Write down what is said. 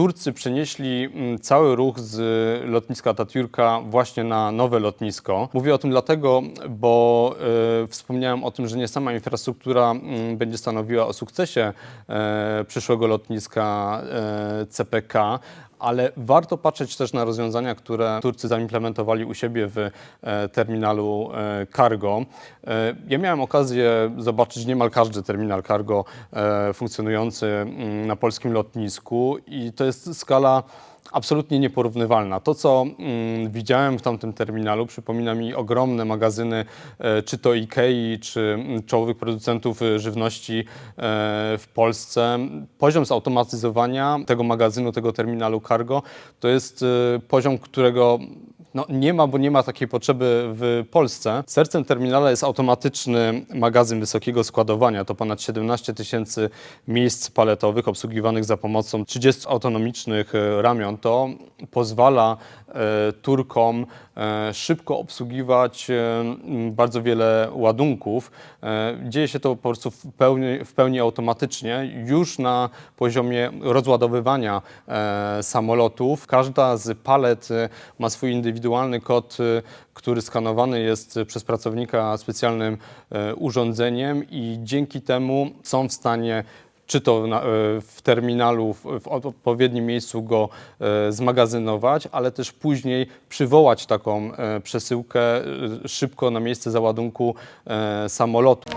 Turcy przenieśli mm, cały ruch z lotniska Tatjurka właśnie na nowe lotnisko. Mówię o tym dlatego, bo e, wspomniałem o tym, że nie sama infrastruktura mm, będzie stanowiła o sukcesie e, przyszłego lotniska e, CPK, ale warto patrzeć też na rozwiązania, które Turcy zaimplementowali u siebie w e, terminalu e, cargo. E, ja miałem okazję zobaczyć niemal każdy terminal cargo funkcjonujący mm, na polskim lotnisku i to jest skala absolutnie nieporównywalna. To, co mm, widziałem w tamtym terminalu, przypomina mi ogromne magazyny, e, czy to Ikei, czy mm, czołowych producentów e, żywności e, w Polsce. Poziom zautomatyzowania tego magazynu, tego terminalu cargo, to jest e, poziom, którego no, nie ma, bo nie ma takiej potrzeby w Polsce. Sercem terminala jest automatyczny magazyn wysokiego składowania. To ponad 17 tysięcy miejsc paletowych obsługiwanych za pomocą 30 autonomicznych e, ramion. To pozwala Turkom e, szybko obsługiwać e, bardzo wiele ładunków. E, Dzieje się to po prostu w pełni, w pełni automatycznie. Już na poziomie rozładowywania e, samolotów każda z palet e, ma swój indywidualny kod, e, który skanowany jest przez pracownika specjalnym e, urządzeniem i dzięki temu są w stanie czy to e, w terminalu, w, odpowiednim miejscu go e, zmagazynować, ale też później przywołać taką e, przesyłkę szybko na miejsce załadunku samolotu.